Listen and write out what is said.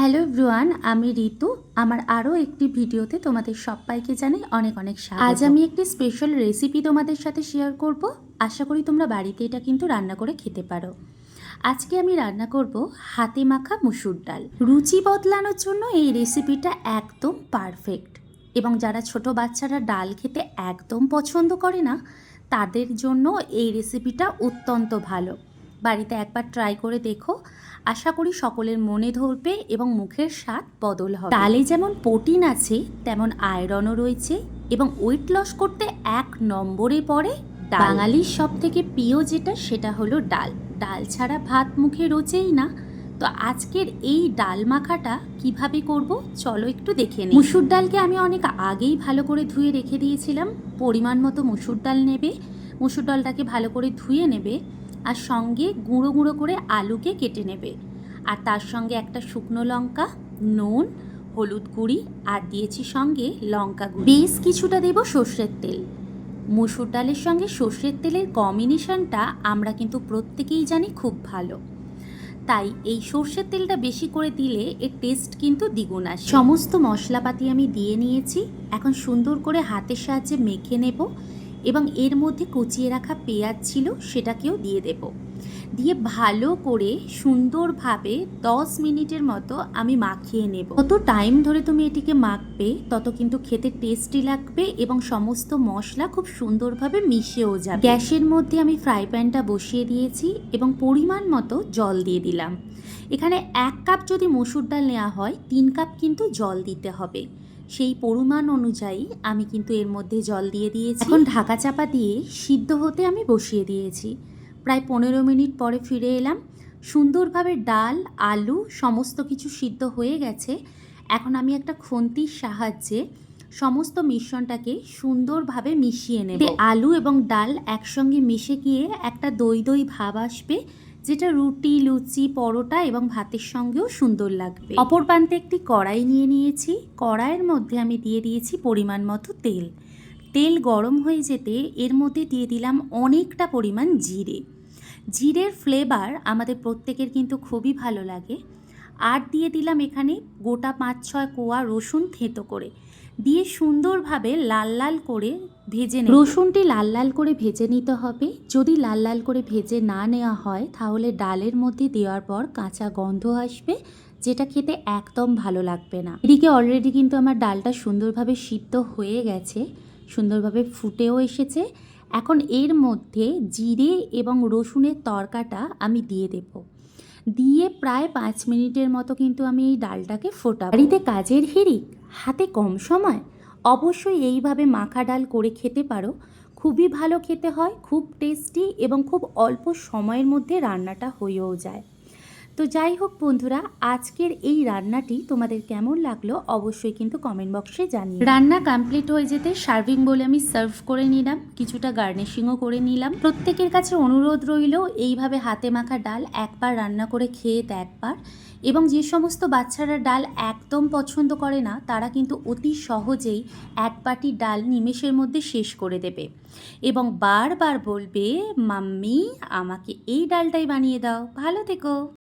Hello everyone আমি ঋতু। আমার আরও একটি ভিডিওতে তোমাদের সবাইকে জানাই অনেক অনেক স্বাগত। আজ আমি একটি স্পেশাল রেসিপি তোমাদের সাথে শেয়ার করব। আশা করি তোমরা বাড়িতে এটা কিন্তু রান্না করে খেতে পারো। আজকে আমি রান্না করব হাতে মাখা মুসুর ডাল। রুচি বদলানোর জন্য এই রেসিপিটা একদম পারফেক্ট এবং যারা ছোট বাচ্চারা ডাল খেতে একদম পছন্দ করে না, তাদের জন্য এই রেসিপিটা অত্যন্ত ভালো। বাড়িতে একবার ট্রাই করে দেখো। আশা করি সকলের মনে ধরবে এবং মুখের স্বাদ বদল হবে। ডালে যেমন প্রোটিন আছে, তেমন আয়রনও রয়েছে এবং ওয়েট লস করতে এক নম্বরে পড়ে। বাঙালির সব থেকে প্রিয় যেটা, সেটা হলো ডাল। ডাল ছাড়া ভাত মুখে রোচেই না। তো আজকের এই ডাল মাখাটা কীভাবে করব, চলো একটু দেখে নিই। মুসুর ডালকে আমি অনেক আগেই ভালো করে ধুয়ে রেখে দিয়েছিলাম। পরিমাণ মতো মুসুর ডাল নেবে। মুসুর ডালটাকে ভালো করে ধুয়ে নেবে। আর সঙ্গে গুঁড়ো গুঁড়ো করে আলুকে কেটে নেবে। আর তার সঙ্গে একটা শুকনো লঙ্কা, নুন, হলুদ গুঁড়ি আর দিয়েছি সঙ্গে লঙ্কা গুঁড়ি। বেশ কিছুটা দেব সর্ষের তেল। মুসুর ডালের সঙ্গে সর্ষের তেলের কম্বিনেশনটা আমরা কিন্তু প্রত্যেকেই জানি খুব ভালো। তাই এই সর্ষের তেলটা বেশি করে দিলে এর টেস্ট কিন্তু দ্বিগুণ আসে। সমস্ত মশলাপাতি আমি দিয়ে নিয়েছি। এখন সুন্দর করে হাতের সাহায্যে মেখে নেব। এবং এর মধ্যে কুচিয়ে রাখা পেঁয়াজ ছিল সেটাকেও দিয়ে দেব। দিয়ে ভালো করে সুন্দরভাবে দশ মিনিটের মতো আমি মাখিয়ে নেব। যত টাইম ধরে তুমি এটিকে মাখবে, তত কিন্তু খেতে টেস্টি লাগবে এবং সমস্ত মশলা খুব সুন্দরভাবে মিশেও যাবে। গ্যাসের মধ্যে আমি ফ্রাই প্যানটা বসিয়ে দিয়েছি এবং পরিমাণ মতো জল দিয়ে দিলাম। এখানে এক কাপ যদি মসুর ডাল নেওয়া হয়, তিন কাপ কিন্তু জল দিতে হবে। সেই পরিমাণ অনুযায়ী আমি কিন্তু এর মধ্যে জল দিয়ে দিয়েছি। এখন ঢাকা চাপা দিয়ে সিদ্ধ হতে আমি বসিয়ে দিয়েছি। প্রায় পনেরো মিনিট পরে ফিরে এলাম। সুন্দরভাবে ডাল আলু সমস্ত কিছু সিদ্ধ হয়ে গেছে। এখন আমি একটা খুন্তির সাহায্যে সমস্ত মিশ্রণটাকে সুন্দরভাবে মিশিয়ে নেব। আলু এবং ডাল একসঙ্গে মিশে গিয়ে একটা দই দই ভাব আসবে। যেটা রুটি, লুচি, পরোটা এবং ভাতের সঙ্গেও সুন্দর লাগবে। অপর প্রান্তে একটি কড়াই নিয়ে নিয়েছি। কড়াইয়ের মধ্যে আমি দিয়ে দিয়েছি পরিমাণ মতো তেল। তেল গরম হয়ে যেতে এর মধ্যে দিয়ে দিলাম অনেকটা পরিমাণ জিরে। জিরের ফ্লেভার আমাদের প্রত্যেকের কিন্তু খুবই ভালো লাগে। আর দিয়ে দিলাম এখানে গোটা পাঁচ ছয় কোয়া রসুন থেঁতো করে। দিয়ে সুন্দরভাবে লাল লাল করে ভেজে নেব। রসুনটি লাল লাল করে ভেজে নিতে হবে। যদি লাল লাল করে ভেজে না নেওয়া হয়, তাহলে ডালের মধ্যে দেওয়ার পর কাঁচা গন্ধ আসবে, যেটা খেতে একদম ভালো লাগবে না। এদিকে অলরেডি কিন্তু আমার ডালটা সুন্দরভাবে সিদ্ধ হয়ে গেছে, সুন্দরভাবে ফুটেও এসেছে। এখন এর মধ্যে জিরে এবং রসুনের তরকাটা আমি দিয়ে দেব। দিয়ে প্রায় পাঁচ মিনিটের মতো কিন্তু আমি এই ডালটাকে ফোটাবো। বাড়িতে কাজের হিড়িক হাতে কম সময়? অবশ্যই এইভাবে মাখা ডাল করে খেতে পারো। খুবই ভালো খেতে হয়, খুব টেস্টি এবং খুব অল্প সময়ের মধ্যে রান্নাটা হয়েও যায়। তো যাই হোক বন্ধুরা, আজকের এই রান্নাটি তোমাদের কেমন লাগল অবশ্যই কিন্তু কমেন্ট বক্সে জানিয়ে রান্না কমপ্লিট হয়ে যেতে সার্ভিং বলে আমি সার্ভ করে নিলাম, কিছুটা গার্নিশিংও করে নিলাম। প্রত্যেকের কাছে অনুরোধ রইল, এইভাবে হাতে মাখা ডাল একবার রান্না করে খেয়ে দেখবার। এবং যে সমস্ত বাচ্চারা ডাল একদম পছন্দ করে না, তারা কিন্তু অতি সহজেই এক বাটি ডাল নিমেষের মধ্যে শেষ করে দেবে। এবং বারবার বলবে, মাম্মি, আমাকে এই ডালটাই বানিয়ে দাও। ভালো থেকো।